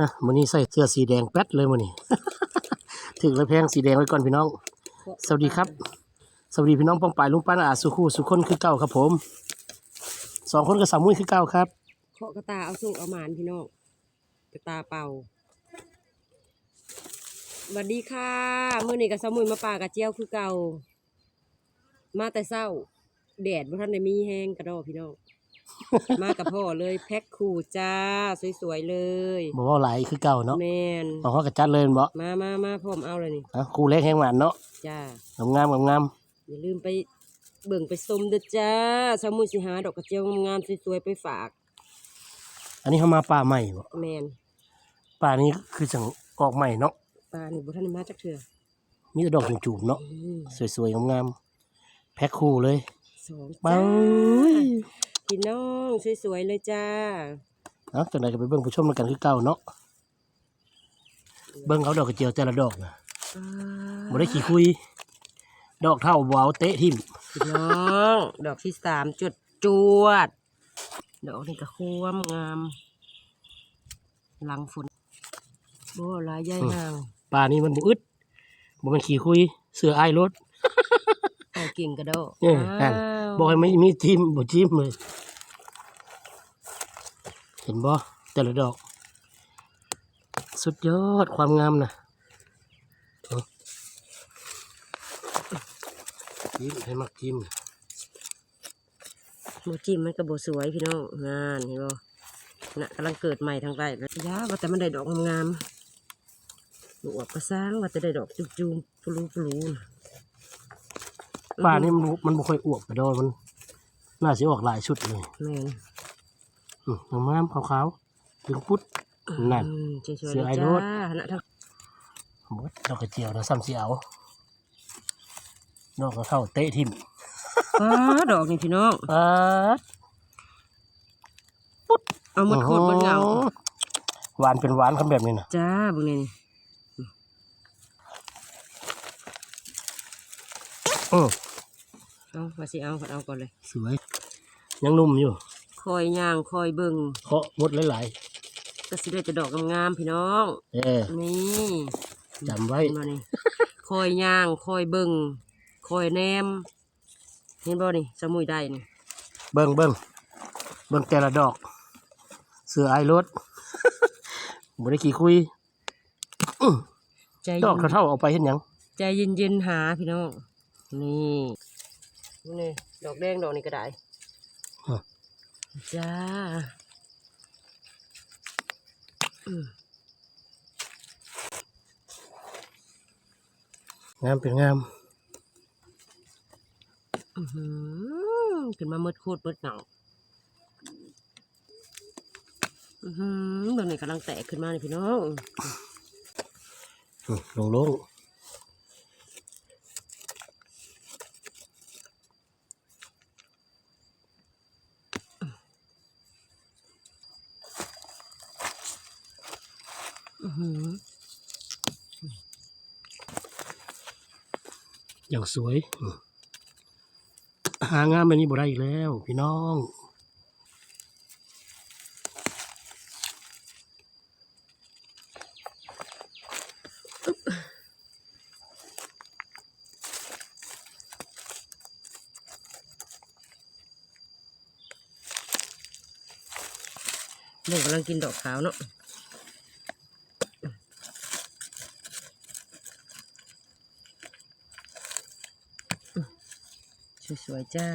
ฮะมื้อนี้ใส่เสื้อสีแดงแป๊ดเลยมื้อนี้ ถึงแล้วแพงสีแดงไว้ก่อนพี่น้อง สวัสดีครับ สวัสดีพี่น้องป้องปายลุงป้านอาสุคู่สุคนคือเก่าครับ ผมสองคนกับสามมุ้ยคือเก่าครับเคาะกระตาเอาสุกเอาหมานพี่น้องกระตาเป่าสวัสดีค่ะมื้อนี้กับสามุยมาป่ากระเจียวคือเก่า มาแต่เศร้าแดดบ่ทันได้มีแห้งกระดอพี่น้อง มากับพ่อเลยแพ็คคู่จ้า สวยๆเลยบอกว่าหลายคือเก่าเนาะแมนบางคนก็จัดเลยบ่มามามาพร้อมเอาเลยนี่อะคู่เล็กแห้งหวานเนาะจ้างามๆงามอย่าลืมไปเบิ่งไปชมเด้อจ้าสมุยสิหาดอกกระเจียวงามๆสวยๆไปฝากๆอันนี้เขามาป่าใหม่บ่แมนป่านี้คือจังออกใหม่เนาะปลานี่บ่ทันได้มาจักเทื่อมีแต่ดอกจูบๆเนาะอืมสวยๆงามๆแพ็คคู่เลยสองเบ้จ้า พี่น้องสวยๆเลยจ้าเนาะจังไดก็ไปเบิ่งไปชมกันคือเก่าเนาะเบิ่งเขาดอกกระเจียวแต่ละดอกนะบ่ได้ขี้คุย ดอกเท่าบ่เอาเตะทิ่มพี่น้องดอกที่สามจุดจวด ดอกนี่ก็ควมงาม หลังฝนโอ้ลายใหญ่งามป่านี้มันบ่อึดบ่แมันขี้คุย เสืออ้ายรถเอากิ่งกระโดดเออนั่นบอกให้ไม่มีทิมบ่ทิมเลยเห็นบ่แต่ละดอก สุดยอดความงามนะเอาจิ้มให้มักจิ้มโมจิมมันก็บสวยพี่น้องงานเห็นบ่น่ะกำลังเกิดใหม่ทางใต้แล้วยาว่าแต่มันได้ดอกงามๆลูกออกกระซ้างว่าจะได้ดอกจุ่มๆปลูปลูน่ะป่านี่มันบ่มันบ่ค่อยอวบไปดอกมัน น่าสิออกหลายชุดเลยแม่ นอืมงามๆขาวๆถึงปุ๊ดนั่นอืมสวยๆเสืเลอยไอโรจ้าสน่ะทั้งหมดดอกกระเจียวนะซ้ำสิเอาดอกกระเท่าเตะทิมฟ้าดอกนี่พี่น้องอ่าเอาหมดโคตรบนเหงาหวานเป็นหวานคำแบบนี้นะจ้าเบุงนี่อือเอาว่าสิเอาก็เอาก่อนเลย สวย ยังนุ่มอยู่ คอยย่างคอยเบิ่งเคาะหมดหลายก็สิได้แต่ดอกงามๆพี่น้องๆเออ นี่จำไว้ เห็นบ่นี่ คอยย่างคอยเบิ่งคอยแนมเห็นบ่นี่สมุยได้นี่เบิ้งเบิ้งเบิ้งแต่ละดอก เสือไอายรถ บ่ได้ขี่คุย ใจดเย็อกนเท่าๆเอาไปเห็นยังใจเย็นๆหาพี่น้องนี่นี่ดอกแดงดอกนี้ก็ได้อะ จ้าอืมงามเป็นงามอื้อหือขึ้นมามืดโคตรมืดเหงาอือหือตอนนี้กำลังแตกขึ้นมาเลยพี่น้องอืมโลง อย่างสวย หางามแบบนี้บ่ได้อีกแล้ว พี่น้องเด็กกำลังกินดอกขาวเนาะ สวยๆจ้า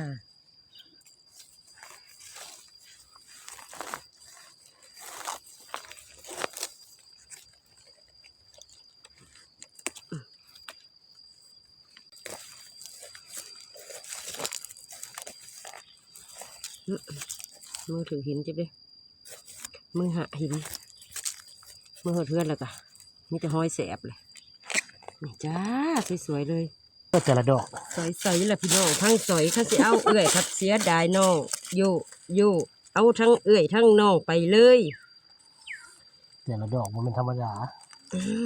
มือถือหินจิบเลยมือหาหิน มือหดเพื่อนแล้วก็มีแต่ห้อยแสบเลย นี่จ้า สวยๆเลย ก็แต่ละดอกสอยสอยแหละพี่น้องทั้งสอยข้าสิเอาเอื่อยครับเสียดายน้องอยู่อยู่เอาทั้งเอื่อยทั้งน้องไปเลยแต่ละดอกมันเป็นธรรมดา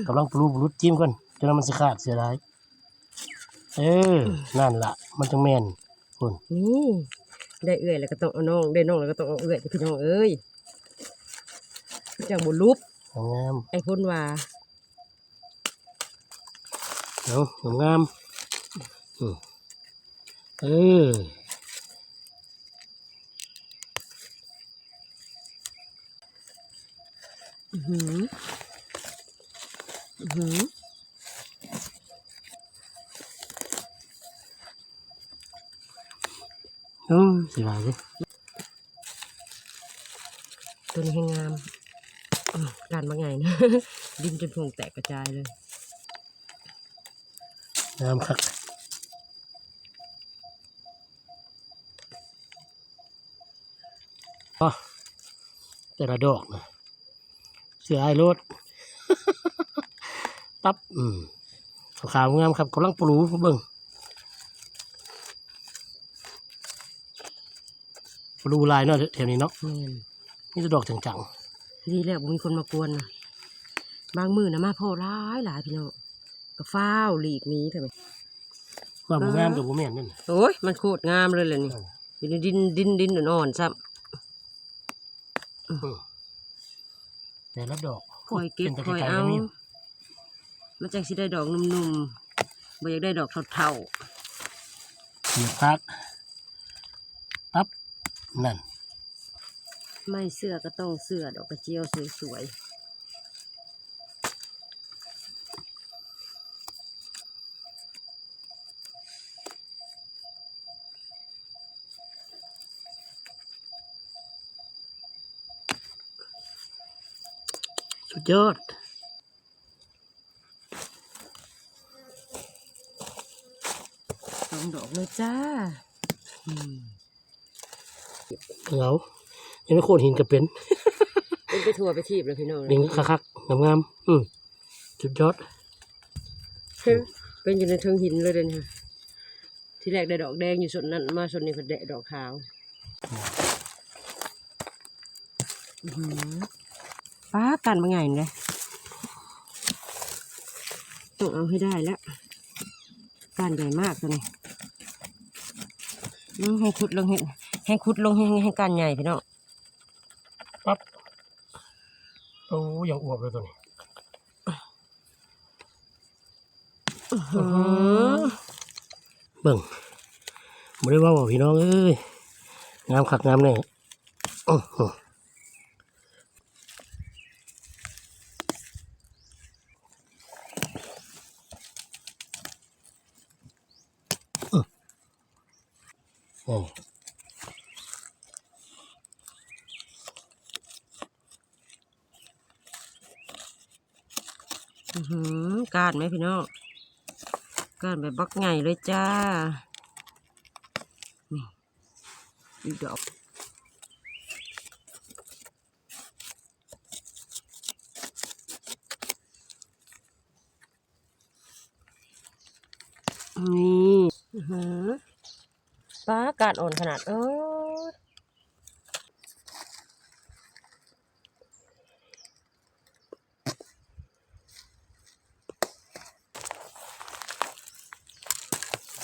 กำลังปลูกรุดจิ้มก่อนจนมันสิขาดเสียดายเออนั่นล่ะมันจังแม่นคุณนี่ได้เอื่อยแล้วก็ต้องเอาน้องได้น้องแล้วก็ต้องเอาเอื่อยพี่น้องเอ้ยจังบุลุบงามไอ้พ้นว่าๆเอางามๆอืม เอออื้อหืออื้อหือเออสิว่าสิตัวนี้ให้งามอื้อการมาไงนะดินจนพงแตกกระจายเลย งามคักอ๋ อแต่ละดอกนะเสือไอ้รถปั๊บอืมขาวๆงามครับกำลังปลูเบิ่งปลูลายเนาะแถวนี้เนาะแม่นนี่จะดอกจังดีแล้วบ่มีคนมากวนนะบางมือนะมาพ่อร้ายหลายพี่น้องก็ฟ้าวหลีกหนี้ทำไมๆว่าบ่งามกับบ่แม่นนั่นน่ะโอ้ยมันโคตรงามเลยแหละนี่อยู่ในดินดินดินอ่อนๆซ้อืม แต่ละดอกำคอยเก็บป็นตะคอยไกรๆเอานะมีมันจังสิได้ดอกนุ่มๆบ่อยากได้ดอกเท่าเสียบพักปั๊บนั่นๆไม่เสื้อก็ต้องเสื้อดอกกระเจียวสวยสุ ยอดๆสองดอกเลยจ้าอืมเหงายังไม่โคตรหินกระเป็นเป็นไปทัวร์ไปทีบเลยพี่น้องลิงคักๆงามๆอืมสุดยอด เป็นอยู่ในเทิงหินเลยเด่นค่ะ ที่แรกได้ดอกแดงอยู่ส่วนนั้น มาส่วนนี้ก็ได้ดอกขาว อื้อหือ ป้ากันมาไงเนี่ยต้องเอาให้ได้แล้วการใหญ่มากตัวนี้อืมให้ขุดลงให้ให้ขุดลงให้ให้การใหญ่พี่น้องปั๊บโอ้ยังอวบเลยตัวนี้อืมเบิ่งไม่ได้ว่าว่าพี่น้องเอ้ยงามคักงามแน่อื้อหืออื้อนี่ อื้อ หือการไหมพี่น้องการแบบบักไงเลยจ้า นี่อีกดอกนี่อื้อหือป้าการอ่อนขนาด เอออหือ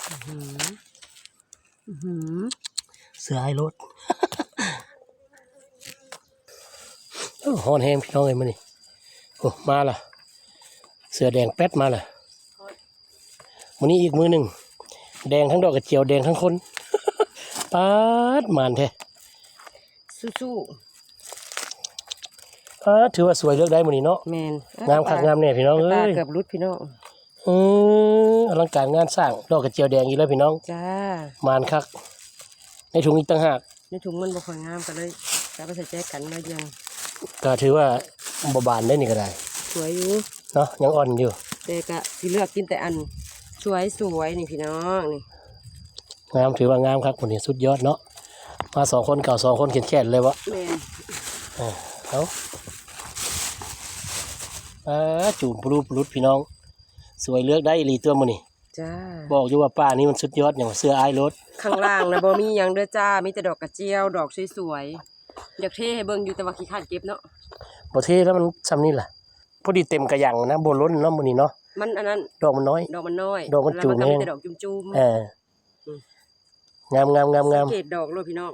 อื้อหือ เสือไอ้รถโอ้ฮอนแฮมพี่น้องเอ้ยมานี่โอ้มาละเสือแดงแป๊ดมาละวันนี้อีกมือหนึ่ง แดงทั้งดอกกระเจียวแดงทั้งคนปาดมานแท้สู้ปาดถือว่าสวยเลือกได้มือนี้เนาะๆแมนงามคักงามแน่พี่น้องตาเอ้ยเกือบรุดพี่น้อง อืออลังการงานสร้างดอกกระเจียวแดงอีกแล้วพี่น้อง จ้ามานคัก ในถุงอีกต่างหากในถุงมันบ่ค่อยงามกันเลยจะไปใส่ใจกันหน้อยเดียวก็ถือว่าบบบานได้นี่ก็ได้ สวยอยู่เนาะยังอ่อนอยู่ แต่ก็สิเลือกกินแต่อันสวยสวยๆนี่พี่น้องนี่งามถือว่างามครับคนนี้สุดยอดเนาะมาสองคนเก่าสองคนเขียนแค่นเลยวะแม่นอ่าเอาอ่าจูบปลุดปลุดพี่น้อง สวยเลือกได้อีหลีตัวมันนี่จ้าบอกอยู่ว่าป้านี่มันสุดยอดอย่างเสื้ออายรถข้างล่างนะบ่มีหยังเด้อจ้ามีแต่ดอกกระเจียว ดอกสวยๆอยากเท่ให้เบิ่งอยู่แต่ว่าขี้คร้านเก็บเนาะบ่เท่แล้วมันซ้ำนี่แหละพอดีเต็มกระหยังนะบนล้นเนาะมันนี่เนาะมันอันนั้นดอกมันน้อย ดอกมันน้อยดอกมันจูบแล้วก็มีแห้งแต่ดอกจุ่มเออองามงามงามๆงามสังเกตดอกเลยพี่น้อง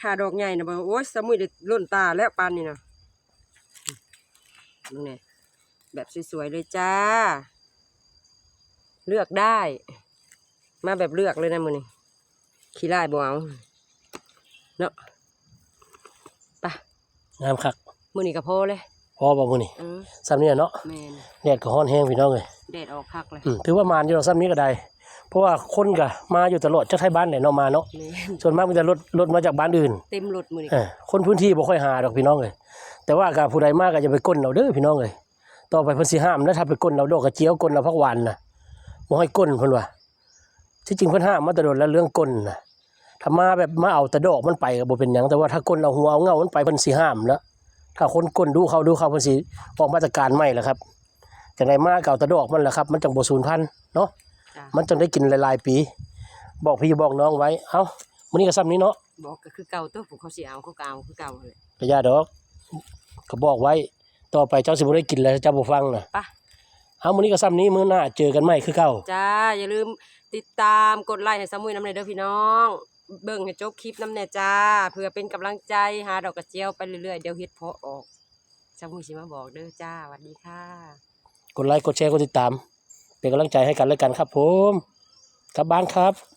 ถ้าดอกใหญ่นะบ่โอ๊ยสมุยได้ล้นตาแล้วปานนี่นะมึงเนี่ยแบบสวยๆเลยจ้า เลือกได้ มาแบบเลือกเลยนะมือนี่ขี้ไล่บ่เอาเนาะไปะงามคักมือนี่ก็พอเลยพอบ่มื้อนี้เออซ้ำนี้เนาะแมนแดดก็ร้อนแห้งพี่น้องเอ้ยแดดออกคักเลยอืมถือว่ามานอยู่ดอกซ้ำนี้ก็ได้ เพราะว่าคนก็มาอยู่ตลอดจักไทยบ้านไหนเนาะมาเนาะแมนส่วนมากมีแต่รถรถมาจากบ้านอื่น เต็มรถมือนี่เออคนพื้นที่บ่ค่อยหาดอกพี่น้องเลยแต่ว่าก็ผู้ใดมากก็จะไปก้นเอาเด้อพี่น้องเลยต่อไปเพิ่นสิห้ามนะถ้าไปก้นเอาดอกกระเจียวก้นเอาพักหวานน่ะ บ่ให้ก้นเพิ่นว่าที่จริงเพิ่นห้ามมาแต่โดนแล้วเรื่องก้นน่ะถ้ามาแบบมาเอาแต่ดอกมันไปก็บ่เป็นหยังแต่ว่าถ้าก้นเอาหัวเอาเงามันไปเพิ่นสิห้ามแล้วถ้าคนก้นดูเขาดูเขาเพิ่นสิออกมาตรการใหม่แหละครับจังไดมาก็เอาแต่ดอกมันแหละครับ มันจังบ่สูญพันธุ์เนาะจ้ามันจังได้กินหลายๆปี บอกพี่บอกน้องไว้เอ้ามื้อนี้ก็ซ้ำนี้เนาะบอกก็คือเก่าตัวผมเขาเสียเอาเขาเก่าคือเก่าเลยกระยาดอกก็บอกไว้ ต่อไปเจ้าสิบ่ได้กินแล้วเจ้าบ่ฟังน่ะไปะ เอามื้อนี้ก็ซ้ำนี้มื้อหน้าเจอกันใหม่คือเก่า จ้า อย่าลืมติดตามกดไลค์ให้สมุยน้ำเนยเด้อพี่น้อง เบิ่งให้จบคลิปน้ำเนยจ้า เพื่อเป็นกำลังใจหาดอกกระเจียวไปเรื่อยๆ เดี๋ยวเฮ็ดเพาะออกสมุยสิมาบอกเด้อจ้าสวัสดีค่ะ กดไลค์กดแชร์กดติดตาม เป็นกำลังใจให้กันและกันครับผมกลับบ้านครับ